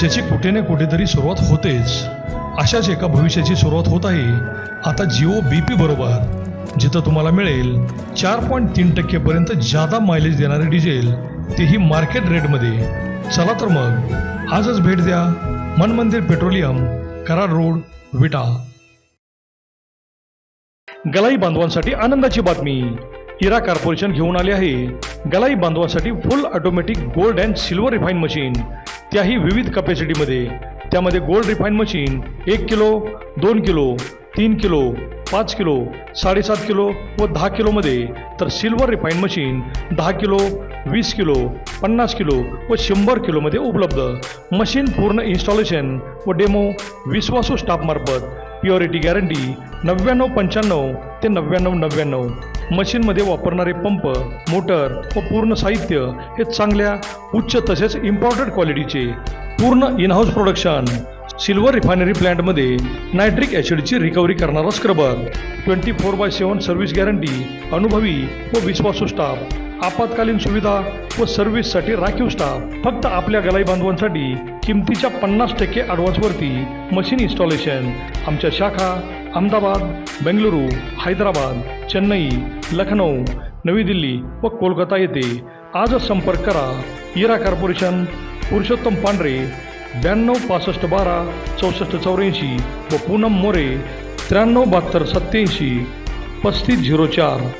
भविष्याची कुठे ना कुठेतरी सुरुवात होतेच. अशाच एका भविष्याची सुरुवात होत आहे. आता जिओ बी पी बरोबर. जिथं तुम्हाला मिळेल चार पॉईंट तीन टक्केपर्यंत जादा मायलेज देणारे डिझेल तेही मार्केट रेटमध्ये चला तर मग आजच भेट द्या. मन मंदिर पेट्रोलियम कराड रोड विटा. गलाई बांधवांसाठी आनंदाची बातमी. इरा कॉर्पोरेशन घेऊन आले आहे. गलाई बांधवांसाठी full automatic gold and silver refine machine त्याही विविध कपॅसिटीमध्ये त्यामध्ये गोल्ड रिफाईन मशीन एक किलो दोन किलो तीन किलो पाच किलो साडेसात किलो व दहा किलोमध्ये तर सिल्वर रिफाईन मशीन दहा किलो वीस किलो पन्नास किलो व शंभर किलोमध्ये उपलब्ध. मशीन पूर्ण इन्स्टॉलेशन व डेमो विश्वासू स्टाफमार्फत प्युअरिटी गॅरंटी नव्याण्णव पंच्याण्णव ते नव्याण्णव नव्याण्णव. मशीनमध्ये वापरणारे पंप मोटर व पूर्ण साहित्य हे चांगल्या उच्च तसेच इम्पॉर्टंट क्वालिटीचे पूर्ण in house production silver refinery प्लॅन्टमध्ये nitric ॲसिडची रिकव्हरी करणारा scrubber. Twenty four by seven service guarantee अनुभवी व विश्वासू स्टाफ. आपत्कालीन सुविधा व सर्व्हिससाठी राखीव स्टाफ. फक्त आपल्या गलाई बांधवांसाठी किमतीच्या पन्नास टक्के ॲडव्हान्सवरती मशीन इन्स्टॉलेशन. आमच्या शाखा अहमदाबाद बेंगलुरू हैदराबाद चेन्नई लखनौ नवी दिल्ली व कोलकाता येथे. आजच संपर्क करा. इरा कॉर्पोरेशन पुरुषोत्तम पांढरे. ब्याण्णव पासष्ट बारा चौसष्ट चौऱ्याऐंशी व पूनम मोरे त्र्याण्णव बहात्तर सत्याऐंशी पस्तीस झिरो चार.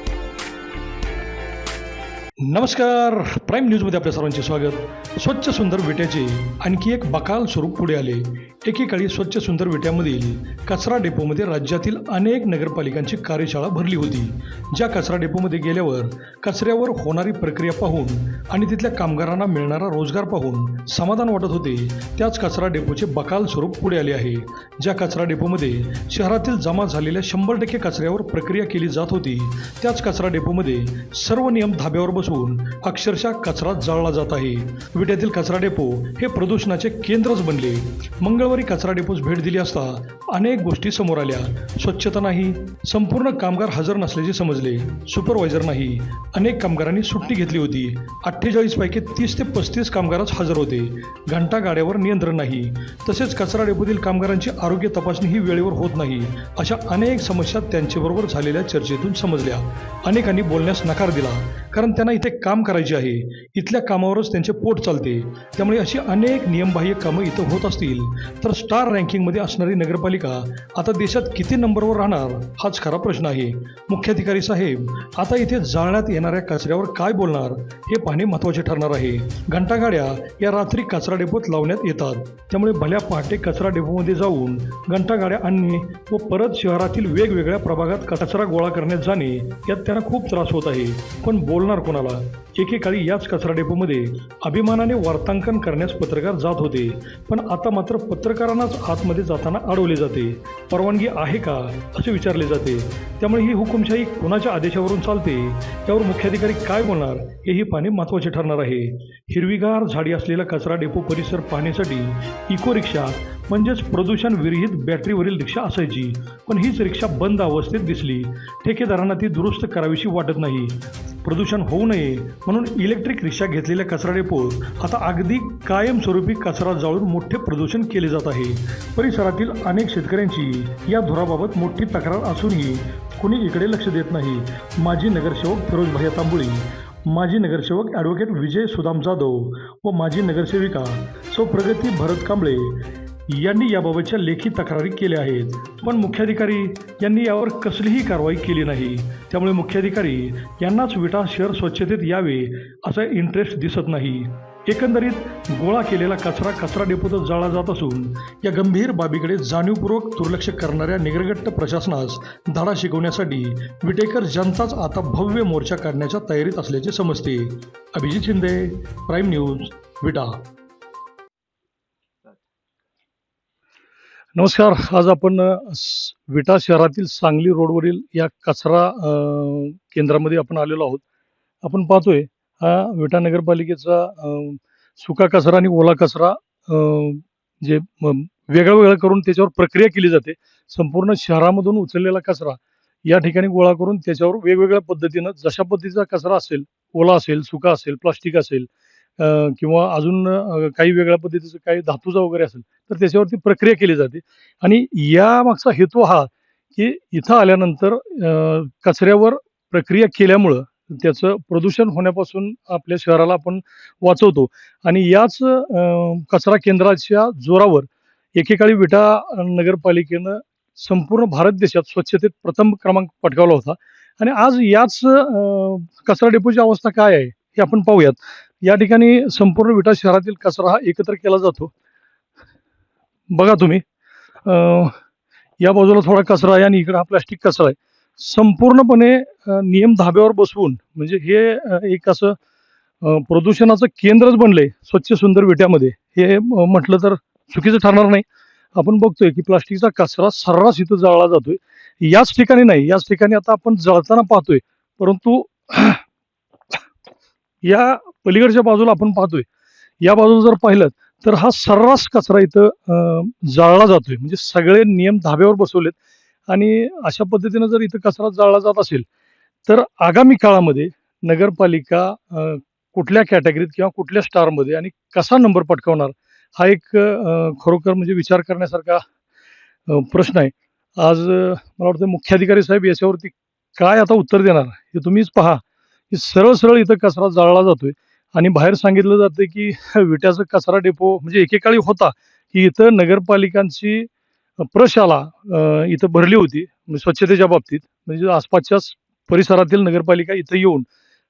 नमस्कार. प्राईम न्यूजमध्ये आपल्या सर्वांचे स्वागत. स्वच्छ सुंदर विट्याचे आणखी एक बकाल स्वरूप पुढे आले. एकेकाळी स्वच्छ सुंदर विट्यामधील कचरा डेपोमध्ये राज्यातील अनेक नगरपालिकांची कार्यशाळा भरली होती. ज्या कचरा डेपोमध्ये गेल्यावर कचऱ्यावर होणारी प्रक्रिया पाहून आणि तिथल्या कामगारांना मिळणारा रोजगार पाहून समाधान वाटत होते. त्याच कचरा डेपोचे बकाल स्वरूप पुढे आले आहे. ज्या कचरा डेपोमध्ये शहरातील जमा झालेल्या शंभर टक्के कचऱ्यावर प्रक्रिया केली जात होती त्याच कचरा डेपोमध्ये सर्व नियम धाब्यावर बसवून अक्षरशः कचरा जाळला जात आहे. विट्यातील कचरा डेपो हे प्रदूषणाचे केंद्रच बनले. मंगळवारी कचरा डेपोज भेट दिली असता अनेक गोष्टी समोर आल्या. स्वच्छता नाही संपूर्ण कामगार हजर नसल्याचे समजले. सुपरवायझर नाही अनेक कामगारांनी सुट्टी घेतली होती. अठ्ठेचाळीस पैकी तीस ते पस्तीस कामगारच हजर होते. घंटा गाड्यावर नियंत्रण नाही. तसेच कचरा डेपोतील कामगारांची आरोग्य तपासणी ही वेळेवर होत नाही अशा अनेक समस्या त्यांच्याबरोबर झालेल्या चर्चेतून समजल्या. अनेकांनी बोलण्यास नकार दिला कारण त्यांना इथे काम करायचे आहे. इथल्या कामावरच त्यांचे पोट चालते. त्यामुळे अशी अनेक नियमबाह्य कामं इथं होत असतील. तर स्टार रँकिंगमध्ये असणारी नगरपालिका आता देशात किती नंबरवर राहणार हाच खरा प्रश्न आहे. मुख्याधिकारी साहेब आता इथे जाळण्यात येणाऱ्या कचऱ्यावर काय बोलणार हे पाहणे महत्त्वाचे ठरणार आहे. घंटागाड्या या रात्री कचरा डेपोत लावण्यात येतात. त्यामुळे भल्या पहाटे कचरा डेपोमध्ये जाऊन घंटागाड्या आणणे व परत शहरातील वेगवेगळ्या प्रभागात कचरा गोळा करण्यात जाणे यात त्यांना खूप त्रास होत आहे. पण बोलणार कोणाला? एकेकाळी याच कचरा डेपोमध्ये अभिमानाने वार्तांकन करण्यास पत्रकार जात होते. पण आता मात्र पत्रकारांनाच आतमध्ये जाताना अडवले जाते. परवानगी आहे का? असे विचारले जाते. त्यामुळे ही हुकुमशाही कोणाच्या आदेशावरून चालते? त्यावर मुख्याधिकारी काय बोलणार? हेही पाहणे महत्त्वाचे ठरणार आहे. हिरवीगार झाडी असलेला कचरा डेपो परिसर पाहण्यासाठी इको रिक्षा म्हणजेच प्रदूषण विरहित बॅटरीवरील रिक्षा असायची. पण हीच रिक्षा बंद अवस्थेत दिसली. ठेकेदारांना ती दुरुस्त करावीशी वाटत नाही. प्रदूषण होऊ नये म्हणून इलेक्ट्रिक रिक्षा घेतलेल्या कचरा डेपो आता अगदी कायमस्वरूपी कचरा जाळून मोठे प्रदूषण केले जात आहे. परिसरातील अनेक शेतकऱ्यांची या धुराबाबत मोठी तक्रार असूनही कुणी इकडे लक्ष देत नाही. माजी नगरसेवक फिरोज भैया तांबुळी माजी नगरसेवक ॲडव्होकेट विजय सुदाम जाधव व माजी नगरसेविका सौ प्रगती भरत कांबळे यांनी याबाबतच्या लेखी तक्रारी केल्या आहेत. पण मुख्याधिकारी यांनी यावर कसलीही कारवाई केली नाही. त्यामुळे मुख्याधिकारी यांनाच विटा शहर स्वच्छतेत यावे असा इंटरेस्ट दिसत नाही. एकंदरीत गोळा केलेला कचरा कचरा डेपोतच जाळला जात असून या गंभीर बाबीकडे जाणीवपूर्वक दुर्लक्ष करणाऱ्या निगरगट्ट प्रशासनास धडा शिकवण्यासाठी विटेकर जनताच आता भव्य मोर्चा काढण्याच्या तयारीत असल्याचे समजते. Abhijit Shinde prime news Vita. नमस्कार. आज आपण स- विटा शहरातील सांगली रोडवरील या कचरा केंद्रामध्ये आपण आलेलो आहोत. आपण पाहतोय हा विटा नगरपालिकेचा सुका कचरा आणि ओला कचरा जे वेगळा वेगळं वेगळं करून त्याच्यावर प्रक्रिया केली जाते. संपूर्ण शहरामधून उचललेला कचरा या ठिकाणी गोळा करून त्याच्यावर वेगवेगळ्या पद्धतीनं जशा पद्धतीचा कचरा असेल ओला असेल सुका असेल प्लास्टिक असेल किंवा अजून काही वेगळ्या पद्धतीचं काही धातूचा वगैरे असेल तर त्याच्यावरती प्रक्रिया केली जाते. आणि या मागचा हेतू हा की इथं आल्यानंतर कचऱ्यावर प्रक्रिया केल्यामुळं त्याचं प्रदूषण होण्यापासून आपल्या शहराला आपण वाचवतो. आणि याच कचरा केंद्राच्या जोरावर एकेकाळी विटा नगरपालिकेनं संपूर्ण भारत देशात स्वच्छतेत प्रथम क्रमांक पटकावला होता. आणि आज याच कचरा डेपोची अवस्था काय आहे हे आपण पाहूयात. या ठिकाणी संपूर्ण विटा शहरातील कचरा हा एकत्र केला जातो. बघा तुम्ही या बाजूला थोडा कचरा आहे आणि इकडे हा प्लास्टिक कचरा आहे. संपूर्णपणे नियम धाब्यावर बसवून म्हणजे हे एक असं प्रदूषणाचं केंद्रच बनलंय स्वच्छ सुंदर विट्यामध्ये. हे म्हटलं तर चुकीचं ठरणार नाही. आपण बघतोय की प्लास्टिकचा कचरा सर्रास इथं जाळला जातोय. याच ठिकाणी नाही याच ठिकाणी आता आपण जळताना पाहतोय. परंतु या पलीकडच्या बाजूला आपण पाहतोय. या बाजूला जर पाहिलं तर हा सर्रास कचरा इथं जाळला जातोय. म्हणजे सगळे नियम धाब्यावर बसवलेत. आणि अशा पद्धतीनं जर इथं कचरा जाळला जात असेल तर आगामी काळामध्ये नगरपालिका कुठल्या कॅटेगरीत किंवा कुठल्या स्टारमध्ये आणि कसा नंबर पटकावणार हा एक खरोखर म्हणजे विचार करण्यासारखा प्रश्न आहे. आज मला वाटतं मुख्याधिकारी साहेब याच्यावरती काय आता उत्तर देणार हे तुम्हीच पहा. की सरळ सरळ इथं कचरा जाळला जातोय. आणि बाहेर सांगितलं जातं की विट्याचा कचरा डेपो म्हणजे एकेकाळी होता की इथं नगरपालिकांची प्रशाला इथं भरली होती म्हणजे स्वच्छतेच्या बाबतीत. म्हणजे आसपासच्या परिसरातील नगरपालिका इथं येऊन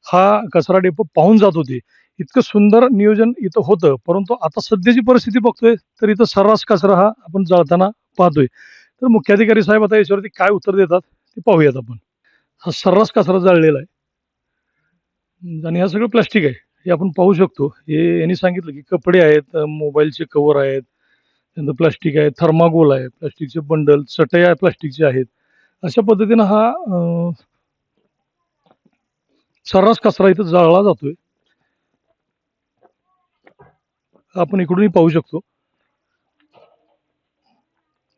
हा कचरा डेपो पाहून जात होते. इतकं सुंदर नियोजन इथं होतं परंतु आता सध्याची परिस्थिती बघतोय तर इथं सर्रास कचरा हा आपण जाळताना पाहतोय. तर मुख्याधिकारी साहेब आता याच्यावरती काय उत्तर देतात ते पाहूयात आपण. हा सर्रास कचरा जाळलेला आहे. आणि हा सगळं प्लास्टिक आहे. हे आपण पाहू शकतो. हे यांनी सांगितलं की कपडे आहेत मोबाईलचे कव्हर आहेत त्यानंतर प्लास्टिक आहे थर्मागोल आहे प्लास्टिकचे बंडल चटया प्लास्टिकचे आहेत. अशा पद्धतीनं हा सर्रास कचरा इथं जाळला जातोय. आपण इकडूनही पाहू शकतो.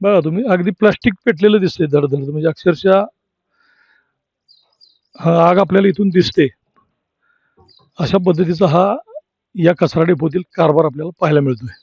बघा तुम्ही अगदी प्लास्टिक पेटलेलं दिसतंय धडधड. म्हणजे अक्षरशः हा आग आपल्याला इथून दिसते. अशा पद्धतीचा हा या कचरा डेपोतील कारभार आपल्याला पाहायला मिळतोय.